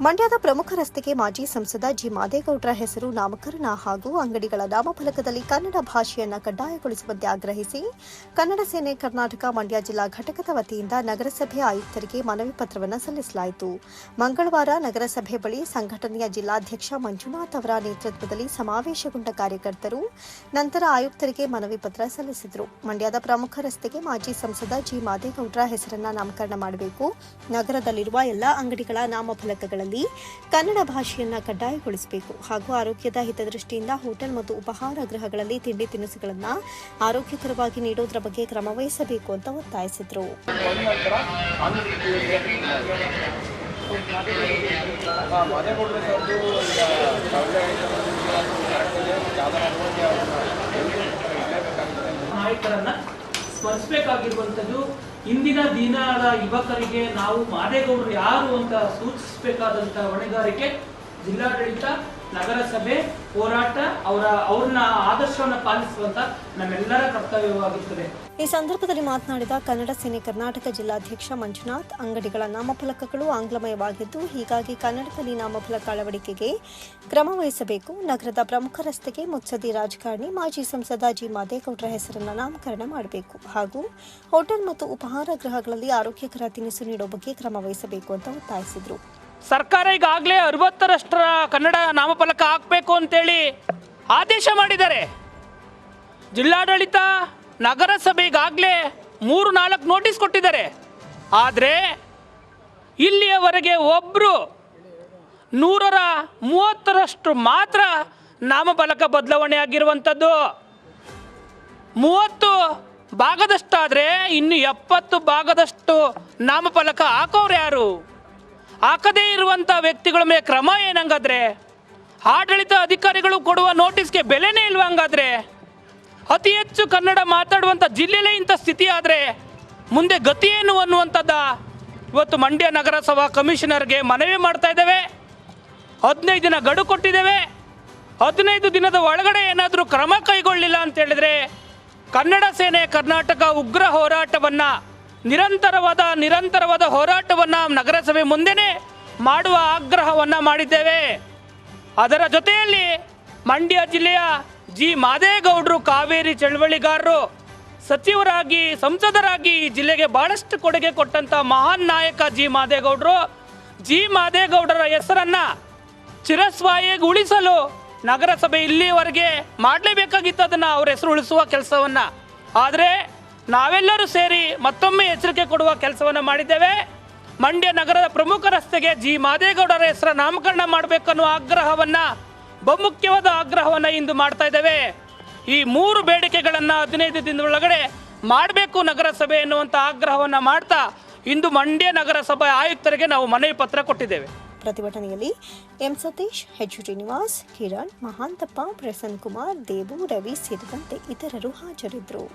ಮಂಡ್ಯದ ಪ್ರಮುಖ ರಸ್ತೆಗೆ ಮಾಜಿ ಸಂಸದ ಜಿ ಮಾದೇಗೌಡರ ಹೆಸರು ನಾಮಕರಣ ಹಾಗೂ ಅಂಗಡಿಗಳ ನಾಮಫಲಕದಲ್ಲಿ ಕನ್ನಡ ಭಾಷೆಯನ್ನು ಕಡ್ಡಾಯಗೊಳಿಸುವಂತೆ ಆಗ್ರಹಿಸಿ ಕನ್ನಡ ಸೇನೆ ಕರ್ನಾಟಕ ಮಂಡ್ಯ ಜಿಲ್ಲಾ ಘಟಕದ ವತಿಯಿಂದ ನಗರಸಭೆ ಆಯುಕ್ತರಿಗೆ ಮನವಿ ಪತ್ರವನ್ನು ಸಲ್ಲಿಸಲಾಯಿತು. ಮಂಗಳವಾರ ನಗರಸಭೆ ಬಳಿ ಸಂಘಟನೆಯ ಜಿಲ್ಲಾಧ್ಯಕ್ಷ ಮಂಜುನಾಥ್ ಅವರ ನೇತೃತ್ವದಲ್ಲಿ ಸಮಾವೇಶಗೊಂಡ ಕಾರ್ಯಕರ್ತರು ನಂತರ ಆಯುಕ್ತರಿಗೆ ಮನವಿ ಪತ್ರ ಸಲ್ಲಿಸಿದರು. ಮಂಡ್ಯದ ಪ್ರಮುಖ ರಸ್ತೆಗೆ ಮಾಜಿ ಸಂಸದ ಜಿ ಮಾದೇಗೌಡರ ಹೆಸರನ್ನ ನಾಮಕರಣ ಮಾಡಬೇಕು. ನಗರದಲ್ಲಿರುವ ಎಲ್ಲಾ ಅಂಗಡಿಗಳ ನಾಮಫಲಕಗಳಲ್ಲಿ ಕನ್ನಡ ಭಾಷೆಯನ್ನು ಕಡ್ಡಾಯಗೊಳಿಸಬೇಕು ಹಾಗೂ ಆರೋಗ್ಯದ ಹಿತದೃಷ್ಟಿಯಿಂದ ಹೋಟೆಲ್ ಮತ್ತು ಉಪಹಾರ ಗೃಹಗಳಲ್ಲಿ ತಿಂಡಿ ತಿನಿಸುಗಳನ್ನು ಆರೋಗ್ಯಕರವಾಗಿ ನೀಡುವುದರ ಬಗ್ಗೆ ಕ್ರಮ ವಹಿಸಬೇಕು ಅಂತ ಒತ್ತಾಯಿಸಿದರು. ಸ್ಮರಿಸಬೇಕಾಗಿರುವಂತದ್ದು ಇಂದಿನ ದಿನದ ಯುವಕರಿಗೆ ನಾವು ಮಾದೇಗೌಡರು ಯಾರು ಅಂತ ಸೂಚಿಸಬೇಕಾದಂತಹ ಹೊಣೆಗಾರಿಕೆ ಜಿಲ್ಲಾಡಳಿತ ನಗರಸಭೆ ಹೋರಾಟ ಅವರ ಅವ್ರನ್ನ ಆದರ್ಶವನ್ನ ಪಾಲಿಸುವಂತ ನಮ್ಮೆಲ್ಲರ ಕರ್ತವ್ಯವಾಗಿರ್ತದೆ. ಈ ಸಂದರ್ಭದಲ್ಲಿ ಮಾತನಾಡಿದ ಕನ್ನಡ ಸೇನೆ ಕರ್ನಾಟಕ ಜಿಲ್ಲಾಧ್ಯಕ್ಷ ಮಂಜುನಾಥ್, ಅಂಗಡಿಗಳ ನಾಮಫಲಕಗಳು ಆಂಗ್ಲಮಯವಾಗಿದ್ದು, ಹೀಗಾಗಿ ಕನ್ನಡದಲ್ಲಿ ನಾಮಫಲಕ ಅಳವಡಿಕೆಗೆ ಕ್ರಮ ವಹಿಸಬೇಕು. ನಗರದ ಪ್ರಮುಖ ರಸ್ತೆಗೆ ಮುತ್ಸದಿ ರಾಜಕಾರಣಿ ಮಾಜಿ ಸಂಸದ ಜಿ. ಮಾದೇಗೌಡರ ಹೆಸರನ್ನು ನಾಮಕರಣ ಮಾಡಬೇಕು. ಹಾಗೂ ಹೋಟೆಲ್ ಮತ್ತು ಉಪಹಾರ ಗೃಹಗಳಲ್ಲಿ ಆರೋಗ್ಯಕರ ತಿನಿಸು ನೀಡುವ ಬಗ್ಗೆ ಕ್ರಮ ವಹಿಸಬೇಕು ಅಂತ ಒತ್ತಾಯಿಸಿದರು. ಸರ್ಕಾರ ಈಗಾಗಲೇ ಅರವತ್ತರಷ್ಟರ ಕನ್ನಡ ನಾಮಫಲಕ ಹಾಕಬೇಕು ಅಂತೇಳಿ ಆದೇಶ ಮಾಡಿದ್ದಾರೆ. ಜಿಲ್ಲಾಡಳಿತ ನಗರಸಭೆ ಈಗಾಗಲೇ ಮೂರು, ನಾಲ್ಕು ನೋಟಿಸ್ ಕೊಟ್ಟಿದ್ದಾರೆ. ಆದರೆ ಇಲ್ಲಿಯವರೆಗೆ ಒಬ್ಬರು ನೂರರ ಮೂವತ್ತರಷ್ಟು ಮಾತ್ರ ನಾಮಫಲಕ ಬದಲಾವಣೆ ಆಗಿರುವಂಥದ್ದು. ಮೂವತ್ತು ಭಾಗದಷ್ಟಾದರೆ ಇನ್ನು ಎಪ್ಪತ್ತು ಭಾಗದಷ್ಟು ನಾಮಫಲಕ ಹಾಕೋರು ಯಾರು? ಹಾಕದೇ ಇರುವಂಥ ವ್ಯಕ್ತಿಗಳ ಮೇಲೆ ಕ್ರಮ ಏನಂಗಾದ್ರೆ? ಆಡಳಿತ ಅಧಿಕಾರಿಗಳು ಕೊಡುವ ನೋಟಿಸ್ಗೆ ಬೆಲೆನೇ ಇಲ್ವಾ ಹಂಗಾದ್ರೆ? ಅತಿ ಹೆಚ್ಚು ಕನ್ನಡ ಮಾತಾಡುವಂಥ ಜಿಲ್ಲೆಲೇ ಇಂಥ ಸ್ಥಿತಿ ಆದರೆ ಮುಂದೆ ಗತಿ ಏನು ಅನ್ನುವಂಥದ್ದ? ಇವತ್ತು ಮಂಡ್ಯ ನಗರಸಭಾ ಕಮಿಷನರ್ಗೆ ಮನವಿ ಮಾಡ್ತಾ ಇದ್ದೇವೆ. ಹದಿನೈದು ದಿನ ಗಡು ಕೊಟ್ಟಿದ್ದೇವೆ. ಹದಿನೈದು ದಿನದ ಒಳಗಡೆ ಏನಾದರೂ ಕ್ರಮ ಕೈಗೊಳ್ಳಿಲ್ಲ ಅಂತ ಹೇಳಿದ್ರೆ ಕನ್ನಡ ಸೇನೆ ಕರ್ನಾಟಕ ಉಗ್ರ ಹೋರಾಟವನ್ನು ನಿರಂತರವಾದ ನಿರಂತರವಾದ ಹೋರಾಟವನ್ನು ನಗರಸಭೆ ಮುಂದೆನೇ ಮಾಡುವ ಆಗ್ರಹವನ್ನು ಮಾಡಿದ್ದೇವೆ. ಅದರ ಜೊತೆಯಲ್ಲಿ ಮಂಡ್ಯ ಜಿಲ್ಲೆಯ ಜಿ. ಮಾದೇಗೌಡರು ಕಾವೇರಿ ಚಳವಳಿಗಾರರು, ಸಚಿವರಾಗಿ, ಸಂಸದರಾಗಿ ಈ ಜಿಲ್ಲೆಗೆ ಬಹಳಷ್ಟು ಕೊಡುಗೆ ಕೊಟ್ಟಂತ ಮಹಾನ್ ನಾಯಕ ಜಿ. ಮಾದೇಗೌಡರು, ಜಿ. ಮಾದೇಗೌಡರ ಹೆಸರನ್ನ ಚಿರಸ್ವಾಯಿಗೆ ಉಳಿಸಲು ನಗರಸಭೆ ಇಲ್ಲಿವರೆಗೆ ಮಾಡಲೇಬೇಕಾಗಿತ್ತು. ಅದನ್ನ ಅವ್ರ ಹೆಸರು ಉಳಿಸುವ ಕೆಲಸವನ್ನ. ಆದರೆ ನಾವೆಲ್ಲರೂ ಸೇರಿ ಮತ್ತೊಮ್ಮೆ ಎಚ್ಚರಿಕೆ ಕೊಡುವ ಕೆಲಸವನ್ನು ಮಾಡಿದ್ದೇವೆ. ಮಂಡ್ಯ ನಗರದ ಪ್ರಮುಖ ರಸ್ತೆಗೆ ಜಿ. ಮಾದೇಗೌಡರ ಹೆಸರ ನಾಮಕರಣ ಮಾಡಬೇಕನ್ನುವ ಆಗ್ರಹವನ್ನ, ಬಹುಮುಖ್ಯವಾದ ಆಗ್ರಹವನ್ನ ಇಂದು ಮಾಡ್ತಾ ಇದ್ದೇವೆ. ಈ ಮೂರು ಬೇಡಿಕೆಗಳನ್ನು ಹದಿನೈದು ದಿನದೊಳಗಡೆ ಮಾಡಬೇಕು ನಗರಸಭೆ ಎನ್ನುವಂಥ ಆಗ್ರಹವನ್ನ ಮಾಡ್ತಾ ಇಂದು ಮಂಡ್ಯ ನಗರಸಭೆ ಆಯುಕ್ತರಿಗೆ ನಾವು ಮನವಿ ಪತ್ರ ಕೊಟ್ಟಿದ್ದೇವೆ. ಪ್ರತಿಭಟನೆಯಲ್ಲಿ ಎಂ ಸತೀಶ್, ಎಚ್ ಶ್ರೀನಿವಾಸ್, ಕಿರಣ್, ಮಹಾಂತಪ್ಪ ಪ್ರಸನ್ ಕುಮಾರ್ ದೇವು ರವಿ ಸೇರಿದಂತೆ ಇತರರು ಹಾಜರಿದ್ದರು.